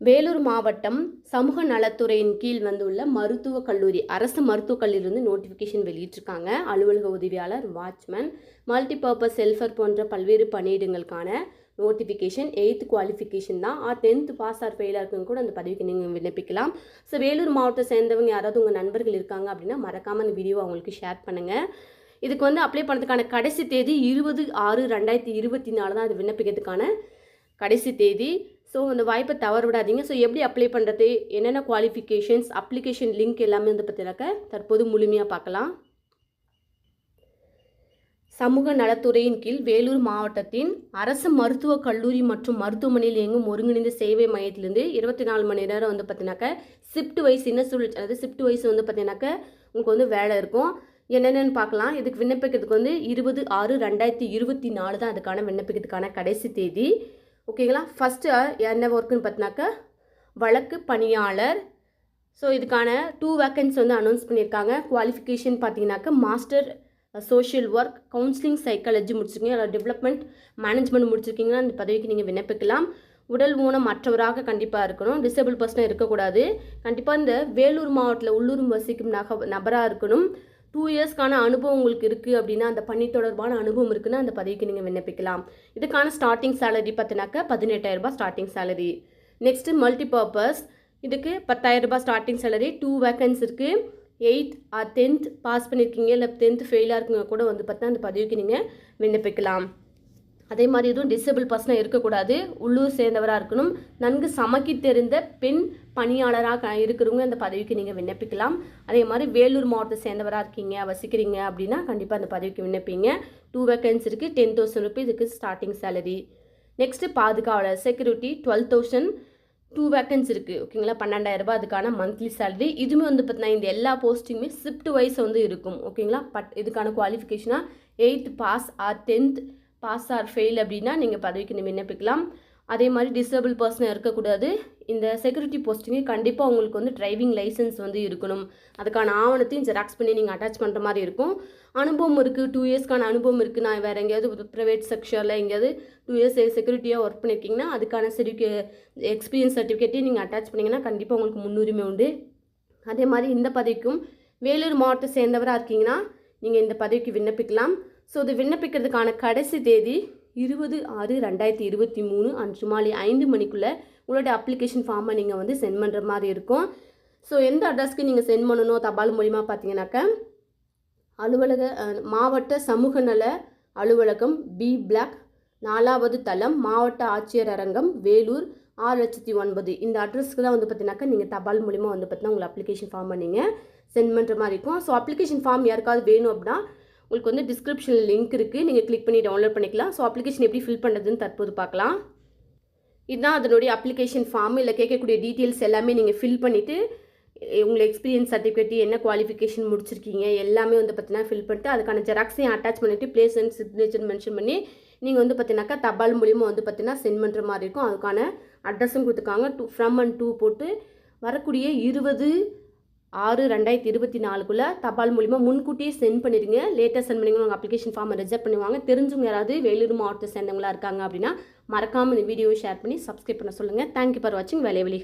வேலூர் மாவட்டம் சமூக நலத்துறையின் கீழ் வந்துள்ள மருத்துவக் கல்லூரி அரசு மருத்துவக் கல்லூரியிலிருந்து நோட்டிஃபிகேஷன் வெளியிட்டிருக்காங்க. அலுவலக உதவியாளர் வாட்ச்மேன் மல்டிபர்பஸ் செல்ஃபர் போன்ற பல்வேறு பணியிடங்களுக்கான நோட்டிஃபிகேஷன் எயித்து குவாலிஃபிகேஷன் தான். ஆர் டென்த்து பாஸ் ஆர் ஃபெயிலாக இருக்குங்க கூட அந்த பதவிக்கு நீங்கள் விண்ணப்பிக்கலாம். ஸோ வேலூர் மாவட்டத்தை சேர்ந்தவங்க யாராவது உங்கள் நண்பர்கள் இருக்காங்க அப்படின்னா மறக்காமல் அந்த வீடியோ அவங்களுக்கு ஷேர் பண்ணுங்கள் இதுக்கு வந்து அப்ளை பண்ணுறதுக்கான கடைசி தேதி இருபது ஆறு ரெண்டாயிரத்தி இருபத்தி நாலு தான் அது விண்ணப்பிக்கிறதுக்கான கடைசி தேதி. ஸோ அந்த வாய்ப்பை தவற விடாதீங்க ஸோ எப்படி அப்ளை பண்ணுறது என்னென்ன குவாலிஃபிகேஷன்ஸ் அப்ளிகேஷன் லிங்க் எல்லாமே வந்து பார்த்தினாக்க தற்போது முழுமையாக பார்க்கலாம். சமூக நலத்துறையின் கீழ் வேலூர் மாவட்டத்தின் அரசு மருத்துவக் கல்லூரி மற்றும் மருத்துவமனையில் இயங்கும் ஒருங்கிணைந்த சேவை மையத்திலேருந்து இருபத்தி நாலு மணி நேரம் வந்து பார்த்தீங்கன்னாக்க ஷிஃப்ட் வைஸ் என்ன சொல் அதாவது ஷிஃப்ட் வைஸ் வந்து பார்த்தீங்கன்னாக்க உங்களுக்கு வந்து வேலை இருக்கும். என்னென்னு பார்க்கலாம். இதுக்கு விண்ணப்பிக்கிறதுக்கு வந்து இருபது ஆறு ரெண்டாயிரத்தி இருபத்தி நாலு தான் அதுக்கான விண்ணப்பிக்கிறதுக்கான கடைசி தேதி. ஓகேங்களா? ஃபஸ்ட்டு என்ன ஒர்க்குன்னு பார்த்தினாக்கா வழக்கு பணியாளர். ஸோ இதுக்கான டூ வேக்கன்ஸ் வந்து அனௌன்ஸ் பண்ணியிருக்காங்க. குவாலிஃபிகேஷன் பார்த்தீங்கன்னாக்கா master social work counselling psychology முடிச்சிருக்கீங்க. டெவலப்மெண்ட் மேனேஜ்மெண்ட் முடிச்சிருக்கீங்கன்னா அந்த பதவிக்கு நீங்கள் விண்ணப்பிக்கலாம். உடல் ஊனம் மற்றவராக கண்டிப்பாக இருக்கணும். டிசேபிள் பர்சனாக இருக்கக்கூடாது. கண்டிப்பாக இந்த வேலூர் மாவட்டத்தில் உள்ளூர் வசிக்கும் நக நபராக இருக்கணும். டூ இயர்ஸ்க்கான அனுபவம் உங்களுக்கு இருக்குது அப்படின்னா அந்த பணி தொடர்பான அனுபவம் இருக்குன்னா அந்த பதவிக்கு நீங்கள் விண்ணப்பிக்கலாம். இதுக்கான ஸ்டார்டிங் சேலரி பார்த்தினாக்கா பதினெட்டாயிரரூபா starting salary next multi purpose இதுக்கு பத்தாயிரரூபா ஸ்டார்டிங் சேலரி டூ வேக்கன்ஸ் இருக்குது எயித் ஆர் டென்த் பாஸ் பண்ணியிருக்கீங்க இல்லை டென்த் ஃபெயிலாக இருக்குங்க கூட வந்து பார்த்தா அந்த பதவிக்கு நீங்கள் விண்ணப்பிக்கலாம். அதே மாதிரி எதுவும் டிசபிள் பர்சனாக இருக்கக்கூடாது. உள்ளூர் சேர்ந்தவராக இருக்கணும். நன்கு சமைக்க தெரிந்த பெண் பணியாளராக இருக்கிறவங்க அந்த பதவிக்கு நீங்கள் விண்ணப்பிக்கலாம். அதே மாதிரி வேலூர் மாவட்டத்தை சேர்ந்தவராக இருக்கீங்க வசிக்கிறீங்க அப்படின்னா கண்டிப்பாக அந்த பதவிக்கு விண்ணப்பிங்க. டூ வேக்கன்ஸ் இருக்குது டென் தௌசண்ட் ருபீஸ் இதுக்கு ஸ்டார்டிங் சேலரி நெக்ஸ்ட்டு பாதுகாவலர் security twelve thousand two vacancies இருக்குது ஓகேங்களா பன்னெண்டாயிரரூபா அதுக்கான மந்த்லி சேலரி இதுவுமே வந்து பார்த்தீங்கன்னா இந்த எல்லா போஸ்டிங்குமே ஷிஃப்ட் வைஸ் வந்து இருக்கும். ஓகேங்களா பட் இதுக்கான குவாலிஃபிகேஷனாக eighth pass or tenth pass or fail அப்படின்னா நீங்கள் பதவிக்கு விண்ணப்பிக்கலாம். அதே மாதிரி டிசேபிள் பர்சனாக இருக்கக்கூடாது. இந்த செக்யூரிட்டி போஸ்டிங்கு கண்டிப்பாக உங்களுக்கு வந்து டிரைவிங் லைசன்ஸ் வந்து இருக்கணும். அதுக்கான ஆவணத்தையும் ஜெராக்ஸ் பண்ணி நீங்கள் அட்டாச் பண்ணுற மாதிரி இருக்கும். அனுபவம் இருக்குது டூ இயர்ஸ்க்கான அனுபவம் இருக்குது நான் வேறு எங்கேயாவது ப்ரைவேட் செக்ஷனில் எங்கேயாவது டூ இயர்ஸ் செக்யூரிட்டியாக ஒர்க் பண்ணியிருக்கீங்கன்னா அதுக்கான சர்டிஃபிகே எக்ஸ்பீரியன்ஸ் சர்டிஃபிகேட்டையும் நீங்கள் அட்டாச் பண்ணிங்கன்னா கண்டிப்பாக உங்களுக்கு முன்னுரிமை உண்டு. அதே மாதிரி இந்த பதவிக்கும் வேலூர் மாவட்டத்தை சேர்ந்தவராக இருக்கீங்கன்னா நீங்கள் இந்த பதவிக்கு விண்ணப்பிக்கலாம். ஸோ இது விண்ணப்பிக்கிறதுக்கான கடைசி தேதி இருபது ஆறு ரெண்டாயிரத்தி இருபத்தி மூணு அன்று மாலை ஐந்து மணிக்குள்ளே உங்களோட அப்ளிகேஷன் ஃபார்மை நீங்கள் வந்து சென்ட் பண்ணுற மாதிரி இருக்கும். ஸோ எந்த அட்ரஸ்க்கு நீங்கள் சென்ட் பண்ணணும் தபால் மூலிமா பார்த்தீங்கன்னாக்கா அலுவலக மாவட்ட சமூக நல அலுவலகம் பி பிளாக் நாலாவது தளம் மாவட்ட ஆட்சியர் அரங்கம் வேலூர் ஆறு லட்சத்தி ஒன்பது. இந்த அட்ரஸ்க்கு தான் வந்து பார்த்தீங்கன்னாக்கா நீங்கள் தபால் மூலிமா வந்து பார்த்தீங்கன்னா உங்களை அப்ளிகேஷன் ஃபார்ம் பண்ணிங்க சென்ட் பண்ணுற மாதிரி இருக்கும். ஸோ அப்ளிகேஷன் ஃபார்ம் யாருக்காவது வேணும் அப்படின்னா உங்களுக்கு வந்து டிஸ்கிரிப்ஷனில் லிங்க் இருக்குது நீங்கள் கிளிக் பண்ணி டவுன்லோட் பண்ணிக்கலாம். ஸோ அப்ளிகேஷன் எப்படி ஃபில் பண்ணுறதுன்னு தற்போது பார்க்கலாம். இதுதான் அதனுடைய அப்ளிகேஷன் ஃபார்ம் இல்லை கேட்கக்கூடிய டீட்டெயில்ஸ் எல்லாமே நீங்கள் ஃபில் பண்ணிவிட்டு உங்களை எக்ஸ்பீரியன்ஸ் சர்டிஃபிகேட் என்ன குவாலிஃபிகேஷன் முடிச்சிருக்கீங்க எல்லாமே வந்து பார்த்தீங்கன்னா ஃபில் பண்ணிட்டு அதுக்கான ஜெராக்ஸையும் அட்டாச் பண்ணிவிட்டு பிளேஸ் அண்ட் சிக்னேச்சர் மென்ஷன் பண்ணி நீங்கள் வந்து பார்த்தீங்கன்னாக்கா தபால் மூலியமாக வந்து பார்த்தீங்கன்னா சென்ட் பண்ணுற மாதிரி இருக்கும். அதுக்கான அட்ரஸும் கொடுத்துருக்காங்க. டூ ஃப்ரம் அண்ட் டூ போட்டு வரக்கூடிய இருபது ஆறு ரெண்டாயிரத்தி இருபத்தி நாலுக்குள்ளே தபால் மூலிமா முன்கூட்டியே சென்ட் பண்ணிடுங்க. லேட்டாக சென்ட் பண்ணிங்க உங்கள் அப்ளிகேஷன் ஃபார்மை ரிஜெக்ட் பண்ணுவாங்க தெரிஞ்சவங்க யாராவது வேலூர் மாவட்டத்தை சேர்ந்தவங்களா இருக்காங்க அப்படின்னா மறக்காமல் இந்த வீடியோவை ஷேர் பண்ணி சப்ஸ்கிரைப் பண்ண சொல்லுங்கள் தேங்க்யூ ஃபார் வாட்சிங் வேலைவெளி